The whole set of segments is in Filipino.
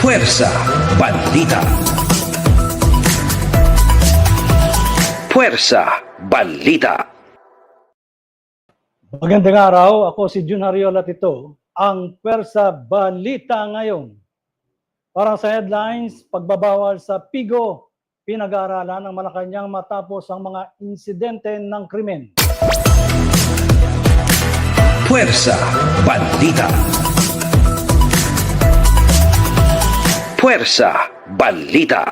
Puwersa, Bandita. Puwersa, Balita. Magandang araw, ako si Jun Hariola Tito, ang Pwersa Balita ngayon. Para sa headlines, pagbabawal sa Pigo, pinag-aaralan ng Malacanang matapos ang mga insidente ng krimen. Puwersa, Bandita. Puwersa, Balita.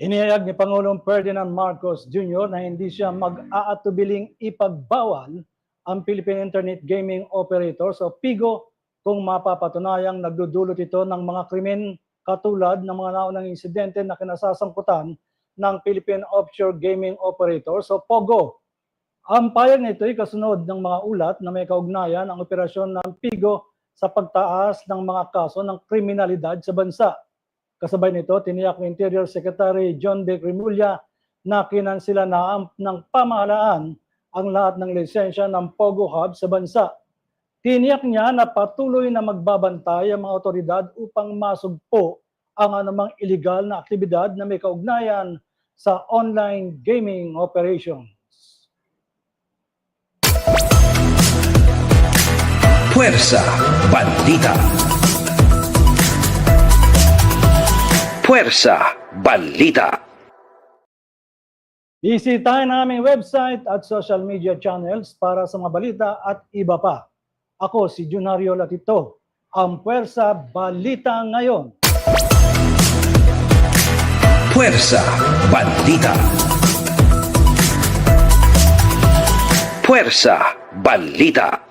Inihayag ni Pangulong Ferdinand Marcos Jr. na hindi siya mag-aatubiling ipagbawal ang Philippine Internet Gaming Operators o PIGO kung mapapatunayang nagdudulot ito ng mga krimen katulad ng mga naunang insidente na kinasasangkutan ng Philippine Offshore Gaming Operators o POGO. Ang payag nito ay kasunod ng mga ulat na may kaugnayan ang operasyon ng PIGO sa pagtaas ng mga kaso ng kriminalidad sa bansa. Kasabay nito, tiniyak ni Interior Secretary John De Cremulya na kinansila na ng pamahalaan ang lahat ng lisensya ng POGO Hub sa bansa. Tiniyak niya na patuloy na magbabantay ang mga otoridad upang masugpo ang anumang illegal na aktibidad na may kaugnayan sa online gaming operations. Puwersa, Bandita. Puwersa, Balita. Bisitahin ang aming website at social media channels para sa mga balita at iba pa. Ako si Junario Latito, ang Puwersa Balita Ngayon. Puwersa, Bandita. Puwersa, Balita.